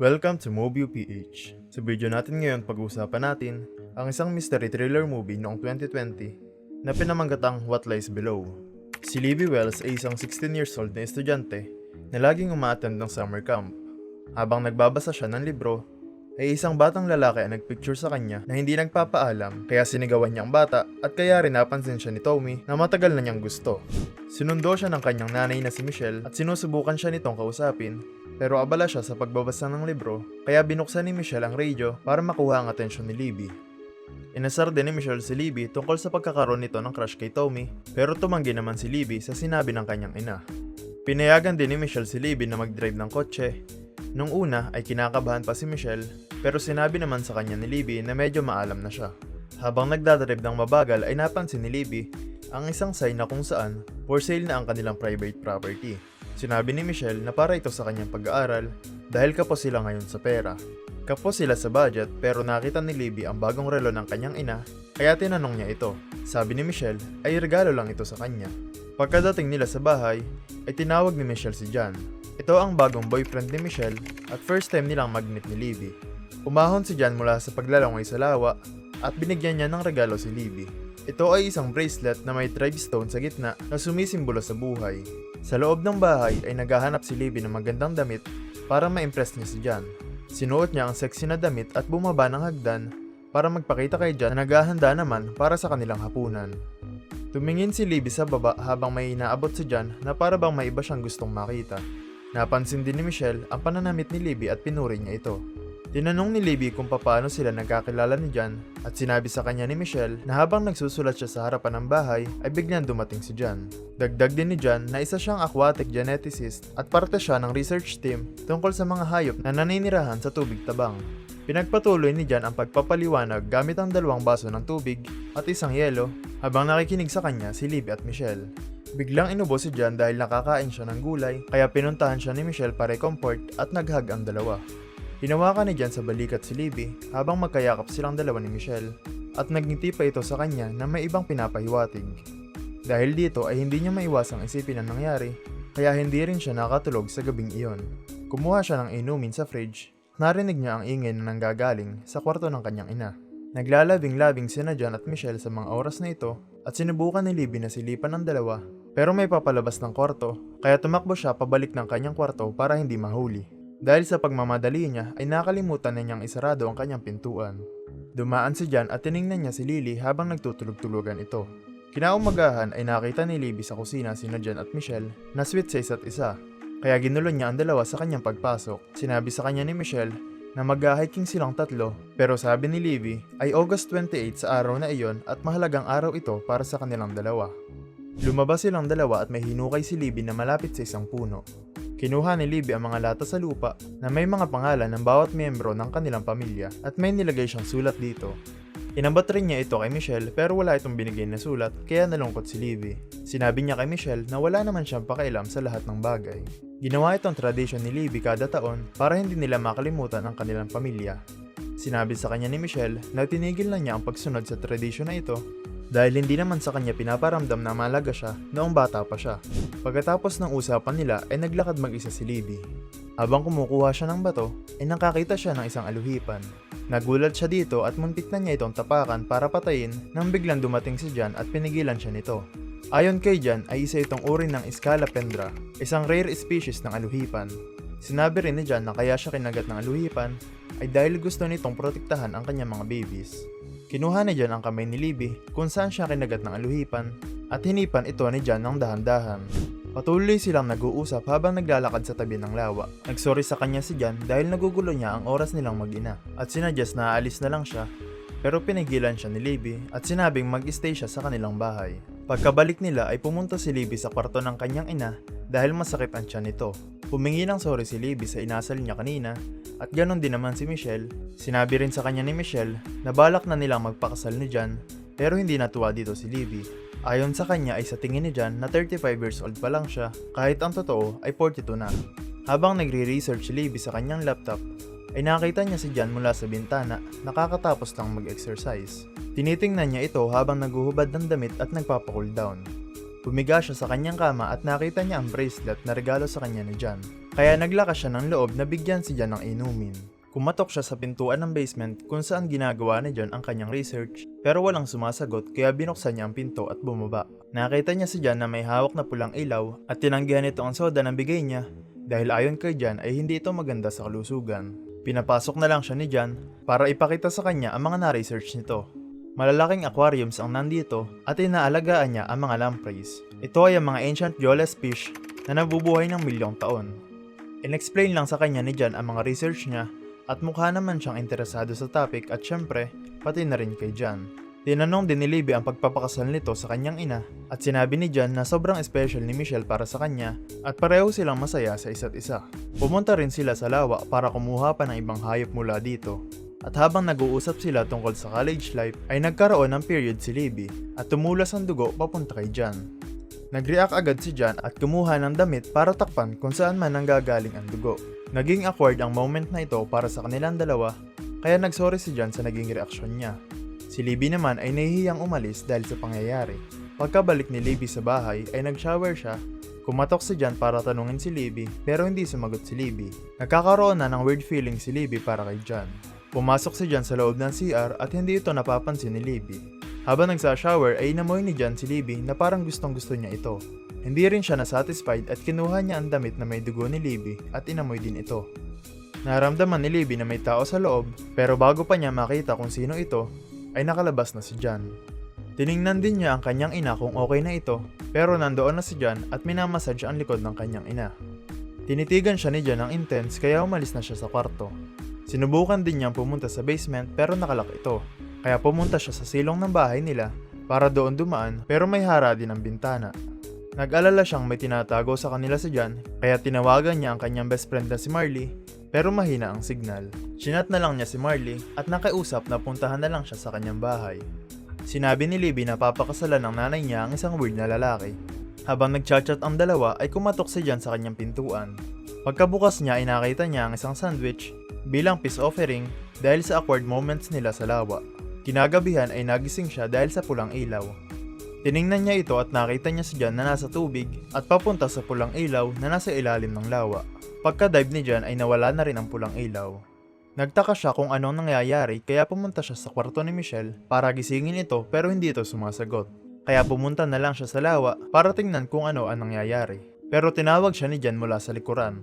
Welcome to Mobile PH. Sa video natin ngayon, pag-uusapan natin ang isang mystery thriller movie noong 2020 na pinamanggatang What Lies Below. Si Libby Wells ay isang 16 years old na estudyante na laging umaattend ng summer camp. Habang nagbabasa siya ng libro, ay isang batang lalaki ang nagpicture sa kanya na hindi nagpapaalam kaya sinigawan niya ang bata at kaya rin napansin siya ni Tommy na matagal na niyang gusto. Sinundo siya ng kanyang nanay na si Michelle at sinusubukan siya nitong kausapin pero abala siya sa pagbabasa ng libro kaya binuksan ni Michelle ang radio para makuha ang atensyon ni Libby. Inasar din ni Michelle si Libby tungkol sa pagkakaroon nito ng crush kay Tommy pero tumanggi naman si Libby sa sinabi ng kanyang ina. Pinayagan din ni Michelle si Libby na mag-drive ng kotse. Nung una ay kinakabahan pa si Michelle pero sinabi naman sa kanya ni Libby na medyo maalam na siya. Habang nagdadrive ng mabagal ay napansin ni Libby ang isang sign na kung saan for sale na ang kanilang private property. Sinabi ni Michelle na para ito sa kanyang pag-aaral dahil kapos sila ngayon sa pera. Kapos sila sa budget pero nakita ni Libby ang bagong relo ng kanyang ina kaya tinanong niya ito. Sabi ni Michelle ay regalo lang ito sa kanya. Pagkadating nila sa bahay ay tinawag ni Michelle si John. Ito ang bagong boyfriend ni Michelle at first time nilang mag-meet ni Libby. Umahon si John mula sa paglalangway sa lawa at binigyan niya ng regalo si Libby. Ito ay isang bracelet na may tribe stone sa gitna na sumisimbolo sa buhay. Sa loob ng bahay ay naghahanap si Libby ng magandang damit para ma-impress niya si John. Sinuot niya ang sexy na damit at bumaba ng hagdan para magpakita kay John na naghahanda naman para sa kanilang hapunan. Tumingin si Libby sa baba habang may inaabot si John na para bang may iba siyang gustong makita. Napansin din ni Michelle ang pananamit ni Libby at pinuri niya ito. Tinanong ni Libby kung paano sila nagkakilala ni John at sinabi sa kanya ni Michelle na habang nagsusulat siya sa harapan ng bahay ay biglang dumating si John. Dagdag din ni John na isa siyang aquatic geneticist at parte siya ng research team tungkol sa mga hayop na naninirahan sa tubig tabang. Pinagpatuloy ni John ang pagpapaliwanag gamit ang dalawang baso ng tubig at isang yelo habang nakikinig sa kanya si Libby at Michelle. Biglang inubo si John dahil nakakain siya ng gulay kaya pinuntahan siya ni Michelle para i-comfort at naghag ang dalawa. Hinawakan ni Jan sa balikat si Libby habang magkayakap silang dalawa ni Michelle at nagngiti pa ito sa kanya na may ibang pinapahiwatig. Dahil dito ay hindi niya maiwasang isipin ang nangyari kaya hindi rin siya nakatulog sa gabing iyon. Kumuha siya ng inumin sa fridge narinig niya ang ingay na nanggagaling sa kwarto ng kanyang ina. Naglalabing-labing sina Jan at Michelle sa mga oras na ito at sinubukan ni Libby na silipan ng dalawa pero may papalabas ng kwarto kaya tumakbo siya pabalik ng kanyang kwarto para hindi mahuli. Dahil sa pagmamadali niya ay nakalimutan na niyang isarado ang kanyang pintuan. Dumaan si Jan at tiningnan niya si Lily habang nagtutulog-tulugan ito. Kinaumagahan ay nakita ni Libby sa kusina sina Jan at Michelle na sweet sa isa't isa. Kaya ginulo niya ang dalawa sa kanyang pagpasok. Sinabi sa kanya ni Michelle na mag-hiking silang tatlo pero sabi ni Libby ay August 28 sa araw na iyon at mahalagang araw ito para sa kanilang dalawa. Lumabas silang dalawa at may hinukay si Libby na malapit sa isang puno. Kinuha ni Libby ang mga lata sa lupa na may mga pangalan ng bawat miyembro ng kanilang pamilya at may nilagay siyang sulat dito. Inabat rin niya ito kay Michelle pero wala itong binigay na sulat kaya nalungkot si Libby. Sinabi niya kay Michelle na wala naman siyang pakialam sa lahat ng bagay. Ginawa itong tradisyon ni Libby kada taon para hindi nila makalimutan ang kanilang pamilya. Sinabi sa kanya ni Michelle na tinigil na niya ang pagsunod sa tradisyon na ito dahil hindi naman sa kanya pinaparamdam na malaga siya noong bata pa siya. Pagkatapos ng usapan nila ay naglakad mag-isa si Libby. Habang kumukuha siya ng bato, ay nakakita siya ng isang aluhipan. Nagulat siya dito at muntik na niya itong tapakan para patayin nang biglang dumating si Jan at pinigilan siya nito. Ayon kay Jan ay isa itong uri ng Scalapendra, isang rare species ng aluhipan. Sinabi rin ni Jan na kaya siya kinagat ng aluhipan ay dahil gusto nitong protektahan ang kanyang mga babies. Kinuha ni Jan ang kamay ni Libby kung saan siya kinagat ng aluhipan at hinipan ito ni Jan ng dahan-dahan. Patuloy silang nag-uusap habang naglalakad sa tabi ng lawa. Nagsorry sa kanya si Jan dahil nagugulo niya ang oras nilang mag-ina at sinadyas na aalis na lang siya pero pinigilan siya ni Libby at sinabing mag-stay siya sa kanilang bahay. Pagkabalik nila ay pumunta si Libby sa kwarto ng kanyang ina dahil masakit ang tiyan nito. Humingi ng sorry si Libby sa inasal niya kanina at ganon din naman si Michelle. Sinabi rin sa kanya ni Michelle na balak na nilang magpakasal ni Jan pero hindi natuwa dito si Libby. Ayon sa kanya ay sa tingin ni Jan na 35 years old pa lang siya kahit ang totoo ay 42 na. Habang nagre-research si Libby sa kanyang laptop ay nakita niya si Jan mula sa bintana nakakatapos lang mag-exercise. Tinitingnan niya ito habang naguhubad ng damit at nagpapa-cool down. Pumiga siya sa kanyang kama at nakita niya ang bracelet na regalo sa kanya ni Jan. Kaya naglakas siya ng loob na bigyan si Jan ng inumin. Kumatok siya sa pintuan ng basement kung saan ginagawa ni Jan ang kanyang research pero walang sumasagot kaya binuksan niya ang pinto at bumaba. Nakita niya si Jan na may hawak na pulang ilaw at tinanggihan ito ang soda ng bigay niya dahil ayon kay Jan ay hindi ito maganda sa kalusugan. Pinapasok na lang siya ni Jan para ipakita sa kanya ang mga na-research nito. Malalaking aquariums ang nandito at inaalagaan niya ang mga lampreys. Ito ay ang mga ancient viewless fish na nabubuhay ng milyong taon. In-explain lang sa kanya ni Jan ang mga research niya at mukha naman siyang interesado sa topic at syempre, pati na rin kay Jan. Tinanong din ni Libby ang pagpapakasal nito sa kanyang ina at sinabi ni Jan na sobrang special ni Michelle para sa kanya at pareho silang masaya sa isa't isa. Pumunta rin sila sa lawa para kumuha pa ng ibang hayop mula dito. At habang nag-uusap sila tungkol sa college life ay nagkaroon ng period si Libby at tumulas ang dugo papunta kay Jan. Nag-react agad si Jan at kumuha ng damit para takpan kung saan man nanggagaling ang dugo. Naging awkward ang moment na ito para sa kanilang dalawa, kaya nagsorry si Jan sa naging reaksyon niya. Si Libby naman ay nahihiyang umalis dahil sa pangyayari. Pagkabalik ni Libby sa bahay ay nag-shower siya. Kumatok si Jan para tanungin si Libby pero hindi sumagot si Libby. Nagkakaroon na ng weird feeling si Libby para kay Jan. Pumasok si Jan sa loob ng CR at hindi ito napapansin ni Libby. Habang nagsa-shower ay inamoy ni Jan si Libby na parang gustong gusto niya ito. Hindi rin siya nasatisfied at kinuha niya ang damit na may dugo ni Libby at inamoy din ito. Naramdaman ni Libby na may tao sa loob pero bago pa niya makita kung sino ito ay nakalabas na si Jan. Tiningnan din niya ang kanyang ina kung okay na ito pero nandoon na si Jan at minamassage ang likod ng kanyang ina. Tinitigan siya ni Jan ng intense kaya umalis na siya sa kwarto. Sinubukan din niyang pumunta sa basement pero nakalak ito. Kaya pumunta siya sa silong ng bahay nila para doon dumaan pero may hara din ang bintana. Nag-alala siyang may tinatago sa kanila si Jan kaya tinawagan niya ang kanyang best friend na si Marley pero mahina ang signal. Chinat na lang niya si Marley at nakiusap na puntahan na lang siya sa kanyang bahay. Sinabi ni Libby na papakasalan ng nanay niya ang isang weird na lalaki. Habang nagchat-chat ang dalawa ay kumatok si Jan sa kanyang pintuan. Pagkabukas niya ay nakita niya ang isang sandwich bilang peace offering dahil sa awkward moments nila sa lawa. Kinagabihan ay nagising siya dahil sa pulang ilaw. Tiningnan niya ito at nakita niya si Jan na nasa tubig at papunta sa pulang ilaw na nasa ilalim ng lawa. Pagka-dive ni Jan ay nawala na rin ang pulang ilaw. Nagtaka siya kung anong nangyayari kaya pumunta siya sa kwarto ni Michelle para gisingin ito pero hindi ito sumasagot. Kaya pumunta na lang siya sa lawa para tingnan kung ano ang nangyayari. Pero tinawag siya ni Jan mula sa likuran.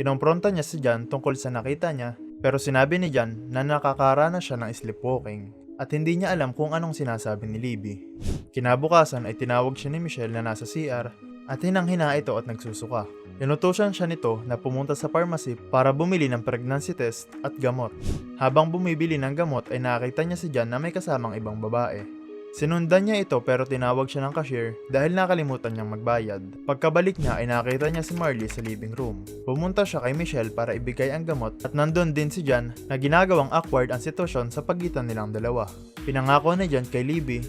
Kinompronta niya si Jan tungkol sa nakita niya pero sinabi ni Jan na nakakaranas siya ng sleepwalking at hindi niya alam kung anong sinasabi ni Libby. Kinabukasan ay tinawag siya ni Michelle na nasa CR at hinang-hina ito at nagsusuka. Inutusan siya nito na pumunta sa pharmacy para bumili ng pregnancy test at gamot. Habang bumibili ng gamot ay nakita niya si Jan na may kasamang ibang babae. Sinundan niya ito pero tinawag siya ng cashier dahil nakalimutan niyang magbayad. Pagkabalik niya ay nakita niya si Marley sa living room. Pumunta siya kay Michelle para ibigay ang gamot at nandun din si Jan na ginagawang awkward ang sitwasyon sa pagitan nilang dalawa. Pinangako ni Jan kay Libby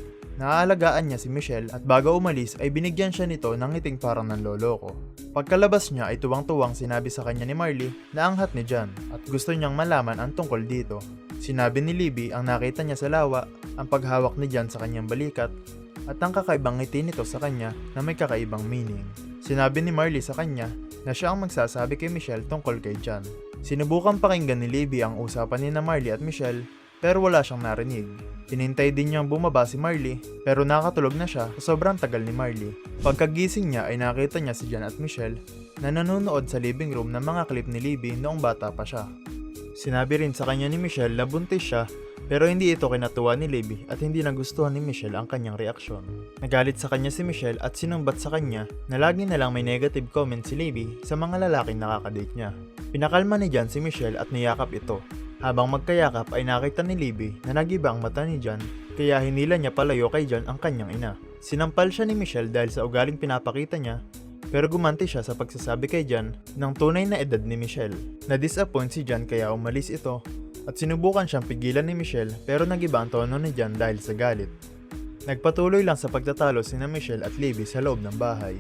Naaalagaan niya si Michelle at bago umalis ay binigyan siya nito ng ngiting parang nanloloko. Pagkalabas niya ay tuwang-tuwang sinabi sa kanya ni Marley na anghat ni Jan at gusto niyang malaman ang tungkol dito. Sinabi ni Libby ang nakita niya sa lawa, ang paghawak ni Jan sa kanyang balikat at ang kakaibang ngiti nito sa kanya na may kakaibang meaning. Sinabi ni Marley sa kanya na siya ang magsasabi kay Michelle tungkol kay Jan. Sinubukan pakinggan ni Libby ang usapan ni na Marley at Michelle pero wala siyang narinig. Tinintay din niyang bumaba si Marley pero nakatulog na siya sa sobrang tagal ni Marley. Pagkagising niya ay nakita niya si Jan at Michelle na nanonood sa living room ng mga clip ni Libby noong bata pa siya. Sinabi rin sa kanya ni Michelle na buntis siya pero hindi ito kinatuwa ni Libby at hindi nagustuhan ni Michelle ang kanyang reaksyon. Nagalit sa kanya si Michelle at sinumbat sa kanya na lagi na lang may negative comment si Libby sa mga lalaking nakakadate niya. Pinakalma ni Jan si Michelle at niyakap ito. Habang magkayakap ay nakita ni Libby na nagiba ang mata ni Jan kaya hinila niya palayo kay Jan ang kanyang ina. Sinampal siya ni Michelle dahil sa ugaling pinapakita niya pero gumanti siya sa pagsasabi kay Jan ng tunay na edad ni Michelle. Na-disappoint si Jan kaya umalis ito at sinubukan siyang pigilan ni Michelle pero nagiba ang tono ni Jan dahil sa galit. Nagpatuloy lang sa pagtatalo sina Michelle at Libby sa loob ng bahay.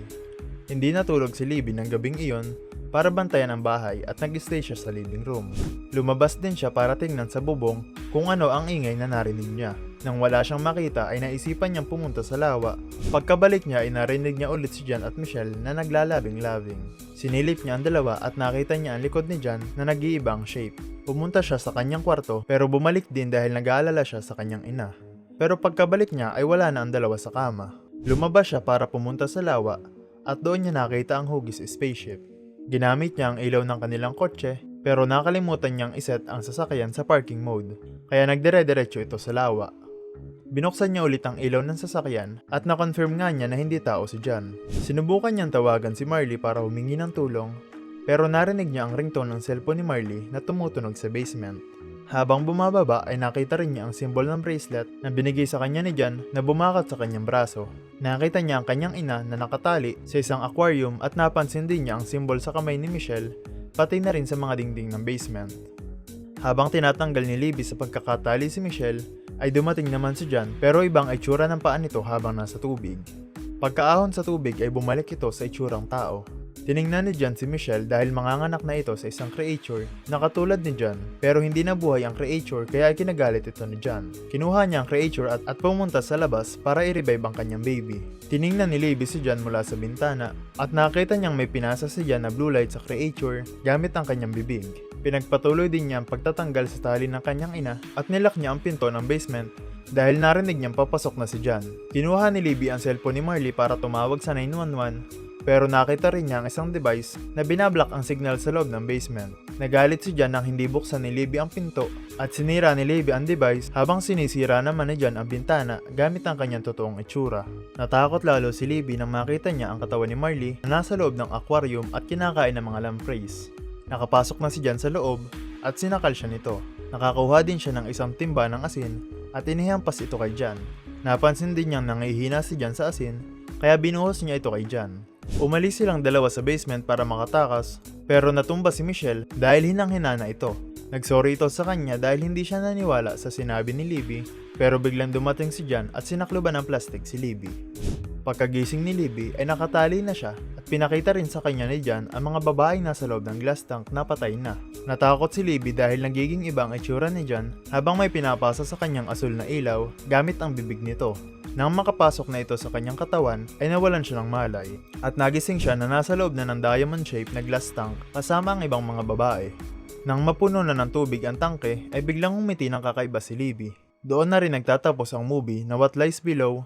Hindi natulog si Libby ng gabing iyon para bantayan ang bahay at nag-stay siya sa living room. Lumabas din siya para tingnan sa bubong kung ano ang ingay na narinig niya. Nang wala siyang makita ay naisipan niyang pumunta sa lawa. Pagkabalik niya ay narinig niya ulit si Jan at Michelle na naglalabing-labing. Sinilip niya ang dalawa at nakita niya ang likod ni Jan na nag-iibang shape. Pumunta siya sa kanyang kwarto pero bumalik din dahil nag-aalala siya sa kanyang ina. Pero pagkabalik niya ay wala na ang dalawa sa kama. Lumabas siya para pumunta sa lawa at doon niya nakita ang hugis spaceship. Ginamit niya ang ilaw ng kanilang kotse pero nakalimutan niyang iset ang sasakyan sa parking mode kaya nagdire-diretso ito sa lawa. Binuksan niya ulit ang ilaw ng sasakyan at na-confirm nga niya na hindi tao si John. Sinubukan niyang tawagan si Marley para humingi ng tulong pero narinig niya ang ringtone ng cellphone ni Marley na tumutunog sa basement. Habang bumababa ay nakita rin niya ang symbol ng bracelet na binigay sa kanya ni John na bumakat sa kanyang braso. Nakita niya ang kanyang ina na nakatali sa isang aquarium at napansin din niya ang symbol sa kamay ni Michelle pati na rin sa mga dingding ng basement. Habang tinatanggal ni Libby sa pagkakatali si Michelle, ay dumating naman si John pero ibang itsura ng paa nito habang nasa tubig. Pagkaahon sa tubig ay bumalik ito sa itsurang tao. Tiningnan ni John si Michelle dahil manganganak na ito sa isang creature na katulad ni John pero hindi nabuhay ang creature kaya ay kinagalit ito ni John. Kinuha niya ang creature at, at pumunta sa labas para i-revive ang kanyang baby. Tiningnan ni Libby si John mula sa bintana at nakita niyang may pinasa si John na blue light sa creature gamit ang kanyang bibig. Pinagpatuloy din niya ang pagtatanggal sa tali ng kanyang ina at nilak niya ang pinto ng basement dahil narinig niyang papasok na si John. Kinuha ni Libby ang cellphone ni Marley para tumawag sa 911 pero nakita rin niya ang isang device na binablock ang signal sa loob ng basement. Nagalit si John nang hindi buksan ni Libby ang pinto at sinira ni Libby ang device habang sinisira naman ni John ang bintana gamit ang kanyang totoong itsura. Natakot lalo si Libby nang makita niya ang katawan ni Marley na nasa loob ng aquarium at kinakain ng mga lampreys. Nakapasok na si John sa loob at sinakal siya nito. Nakakuha din siya ng isang timba ng asin at inihampas ito kay John. Napansin din niyang nangihina si John sa asin kaya binuhos niya ito kay John. Umalis silang dalawa sa basement para makatakas pero natumba si Michelle dahil hinang-hina na ito. Nagsorry ito sa kanya dahil hindi siya naniwala sa sinabi ni Libby pero biglang dumating si John at sinakluban ng plastic si Libby. Pagkagising ni Libby ay nakatali na siya at pinakita rin sa kanya ni John ang mga babaeng nasa loob ng glass tank na patay na. Natakot si Libby dahil nagiging ibang itsura ni John habang may pinapasa sa kanyang asul na ilaw gamit ang bibig nito. Nang makapasok na ito sa kanyang katawan ay nawalan siya ng malay at nagising siya na nasa loob na ng diamond shape na glass tank kasama ang ibang mga babae. Nang mapuno na ng tubig ang tangke ay biglang umiti ng kakaiba si Libby. Doon na rin nagtatapos ang movie na What Lies Below